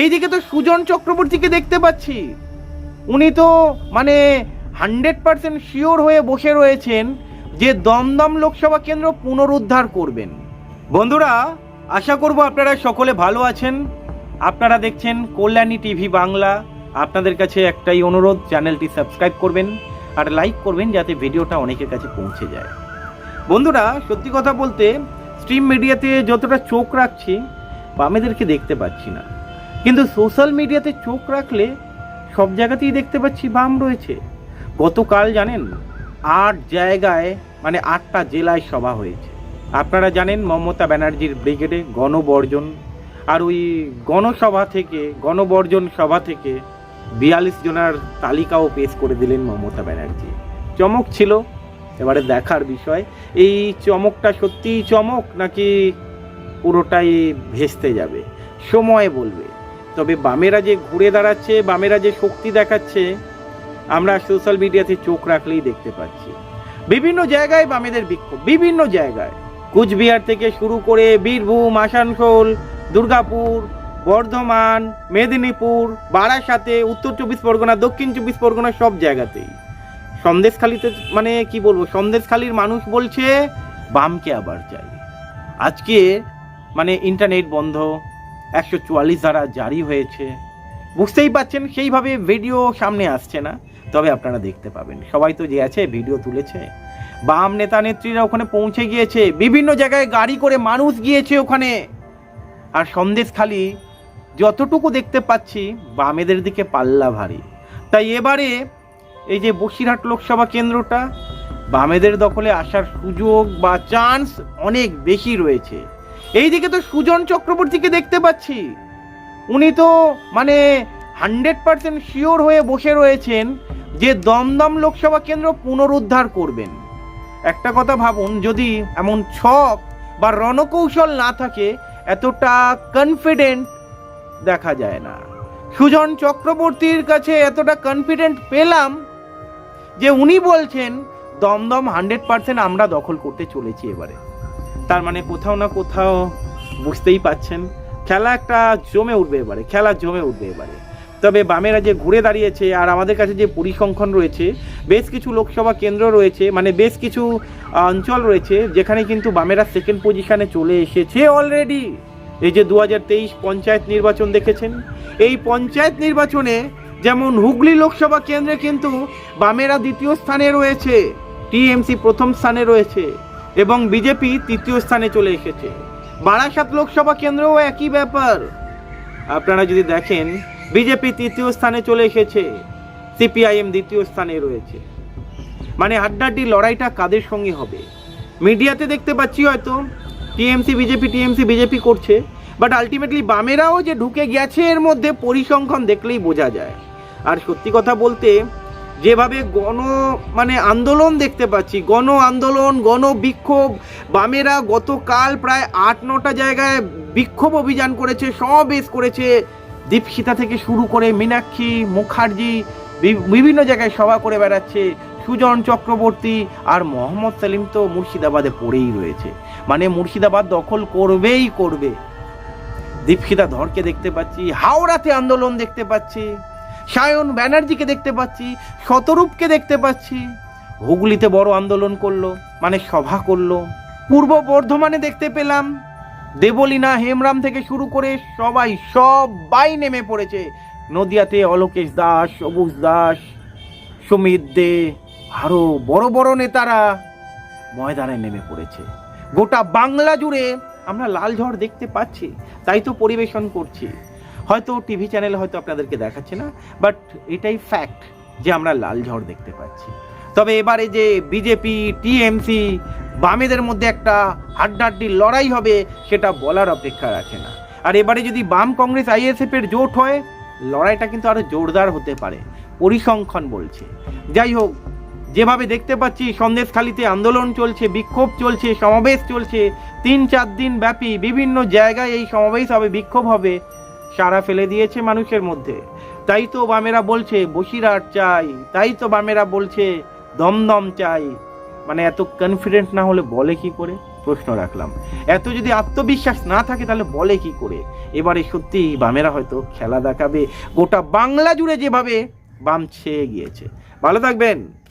এইদিকে তো সুজন চক্রবর্তীকে দেখতে পাচ্ছি। উনি তো মানে হান্ড্রেড পার্সেন্ট শিওর হয়ে বসে রয়েছেন যে দমদম লোকসভা কেন্দ্র পুনরুদ্ধার করবেন। বন্ধুরা, আশা করব আপনারা সকলে ভালো আছেন। আপনারা দেখছেন কল্যাণী টিভি বাংলা। আপনাদের কাছে একটাই অনুরোধ, চ্যানেলটি সাবস্ক্রাইব করবেন আর লাইক করবেন যাতে ভিডিওটা অনেকের কাছে পৌঁছে যায়। বন্ধুরা, সত্যি কথা বলতে স্ট্রিম মিডিয়াতে যতটা চোখ রাখছি বামেদেরকে দেখতে পাচ্ছি না। কিন্তু সোশ্যাল মিডিয়াতে চোখ রাখলে সব জায়গাতেই দেখতে পাচ্ছি বাম রয়েছে। গতকাল জানেন, আট জায়গায় মানে আটটা জেলায় সভা হয়েছে। আপনারা জানেন, মমতা ব্যানার্জির ব্রিগেডে গণবর্জন আর ওই গণসভা থেকে, গণবর্জন সভা থেকে বিয়াল্লিশ জনের তালিকাও পেশ করে দিলেন মমতা ব্যানার্জি। চমক ছিল। এবারে দেখার বিষয়, এই চমকটা সত্যিই চমক নাকি পুরোটাই ভেস্তে যাবে? সময় বলবে। তবে বামেরা যে ঘুরে দাঁড়াচ্ছে, বামেরা যে শক্তি দেখাচ্ছে, আমরা সোশ্যাল মিডিয়াতে চোখ রাখলেই দেখতে পাচ্ছি। বিভিন্ন জায়গায় বামেদের বিক্ষোভ, বিভিন্ন জায়গায়। কুচবিহার থেকে শুরু করে বীরভূম, আসানসোল, দুর্গাপুর, বর্ধমান, মেদিনীপুর, বারাসাতে, উত্তর চব্বিশ পরগনা, দক্ষিণ চব্বিশ পরগনা সব জায়গাতেই। সন্দেশখালিতে মানে কি বলব, সন্দেশখালির মানুষ বলছে, বামকে আবার চাই। আজকে মানে ইন্টারনেট বন্ধ একশো চুয়াল্লিশ ধারা জারি হয়েছে। বুঝতেই পাচ্ছেন সেইভাবে ভিডিও সামনে আসছে না। তবে আপনারা দেখতে পাবেন। সবাই তো যে আছে ভিডিও তুলেছে। বাম নেতা নেত্রীরা ওখানে পৌঁছে গিয়েছে। বিভিন্ন জায়গায় গাড়ি করে মানুষ গিয়েছে ওখানে। আর সন্দেশখালি যতটুকু দেখতে পাচ্ছি, বামেদের দিকে পাল্লা ভারী। তাই এবারে এই যে বসিরহাট লোকসভা কেন্দ্রটা, বামেদের দখলে আসার সুযোগ বা চান্স অনেক বেশি রয়েছে। এইদিকে তো সুজন চক্রবর্তীকে দেখতে পাচ্ছি। উনি তো মানে হান্ড্রেড পার্সেন্ট শিওর হয়ে বসে রয়েছেন যে দমদম লোকসভা কেন্দ্র পুনরুদ্ধার করবেন। একটা কথা ভাবুন, যদি এমন ছক বা রণকৌশল না থাকে, এতটা কনফিডেন্ট দেখা যায় না। সুজন চক্রবর্তীর কাছে এতটা কনফিডেন্ট পেলাম যে উনি বলছেন, দমদম হান্ড্রেড পার্সেন্ট আমরা দখল করতে চলেছি এবারে। তার মানে কোথাও না কোথাও বুঝতেই পাচ্ছেন, খেলা একটা জমে উঠবে এবারে, খেলা জমে উঠবে এবারে। তবে বামেরা যে ঘুরে দাঁড়িয়েছে আর আমাদের কাছে যে পরিসংখ্যান রয়েছে, বেশ কিছু লোকসভা কেন্দ্র রয়েছে মানে বেশ কিছু অঞ্চল রয়েছে, যেখানে কিন্তু বামেরা সেকেন্ড পজিশনে চলে এসেছে অলরেডি এই যে দু পঞ্চায়েত নির্বাচন দেখেছেন? এই পঞ্চায়েত নির্বাচনে যেমন হুগলি লোকসভা কেন্দ্রে কিন্তু বামেরা দ্বিতীয় স্থানে রয়েছে, টিএমসি প্রথম স্থানে রয়েছে। এবং বিজেপি তৃতীয় স্থানে চলে এসেছে। বারাসাত লোকসভা কেন্দ্রেও একই ব্যাপার। আপনারা যদি দেখেন বিজেপি তৃতীয় স্থানে চলে এসেছে সিপিআইএম দ্বিতীয় স্থানে রয়েছে। মানে হাড্ডাহাড্ডি লড়াইটা কাদের সঙ্গে হবে? মিডিয়াতে দেখতে পাচ্ছি হয়তো, টিএমসি বিজেপি টিএমসি বিজেপি করছে বাট আলটিমেটলি বামেরাও যে ঢুকে গেছে এর মধ্যে পরিসংখ্যান দেখলেই বোঝা যায়। আর সত্যি কথা বলতে যেভাবে গণ মানে আন্দোলন দেখতে পাচ্ছি, গণ আন্দোলন, গণ বিক্ষোভ, বামেরা গতকাল প্রায় আট, নটা জায়গায় বিক্ষোভ অভিযান করেছে সমাবেশ করেছে। দীপশিতা থেকে শুরু করে মীনাক্ষী, মুখার্জি বিভিন্ন জায়গায় সভা করে বেড়াচ্ছে। সুজন চক্রবর্তী আর মোহাম্মদ সেলিম তো মুর্শিদাবাদে পড়েই রয়েছে। মানে মুর্শিদাবাদ দখল করবেই করবে। দীপশিতা ধরকে দেখতে পাচ্ছি, হাওড়াতে আন্দোলন দেখতে পাচ্ছি। সায়ন ব্যানার্জিকে দেখতে পাচ্ছি, শতরূপকে দেখতে পাচ্ছি। হুগলিতে বড় আন্দোলন করল মানে সভা করল। পূর্ব বর্ধমানে দেখতে পেলাম, দেবলীনা হেমরাম থেকে শুরু করে সবাই সবাই নেমে পড়েছে। নদিয়াতে অলোকেশ দাস, সবুজ দাস, সুমিত দে আরও বড় বড় নেতারা ময়দানে নেমে পড়েছে। গোটা বাংলা জুড়ে আমরা লাল ঝড় দেখতে পাচ্ছি, তাই তো পরিবেশন করছি। হয়তো টিভি চ্যানেলে হয়তো আপনাদেরকে দেখাচ্ছে না বাট এটাই ফ্যাক্ট যে আমরা লাল ঝড় দেখতে পাচ্ছি। তবে এবারে যে বিজেপি টিএমসি বামেদের মধ্যে একটা হাড্ডাহাড্ডি লড়াই হবে, সেটা বলার অপেক্ষা রাখে না। আর এবারে যদি বাম কংগ্রেস আইএসএফ এর জোট হয়, লড়াইটা কিন্তু আরও জোরদার হতে পারে, পরিসংখ্যান বলছে। যাই হোক, যেভাবে দেখতে পাচ্ছি, সন্দেশখালিতে আন্দোলন চলছে, বিক্ষোভ চলছে, সমাবেশ চলছে, তিন চার দিন ব্যাপী বিভিন্ন জায়গায় এই সমাবেশ হবে, বিক্ষোভ হবে। সারা ফেলে দিয়েছে মানুষের মধ্যে। তাই তো বামেরা বলছে বসিরহাট চাই। তাই তো বামেরা বলছে, দমদম চাই। মানে এত কনফিডেন্ট না হলে বলে কি করে? প্রশ্ন রাখলাম। এত যদি আত্মবিশ্বাস না থাকে তাহলে বলে কি করে? এবারে সত্যি বামেরা হয়তো খেলা দেখাবে। গোটা বাংলা জুড়ে যেভাবে বাম ছেয়ে গিয়েছে। ভালো থাকবেন।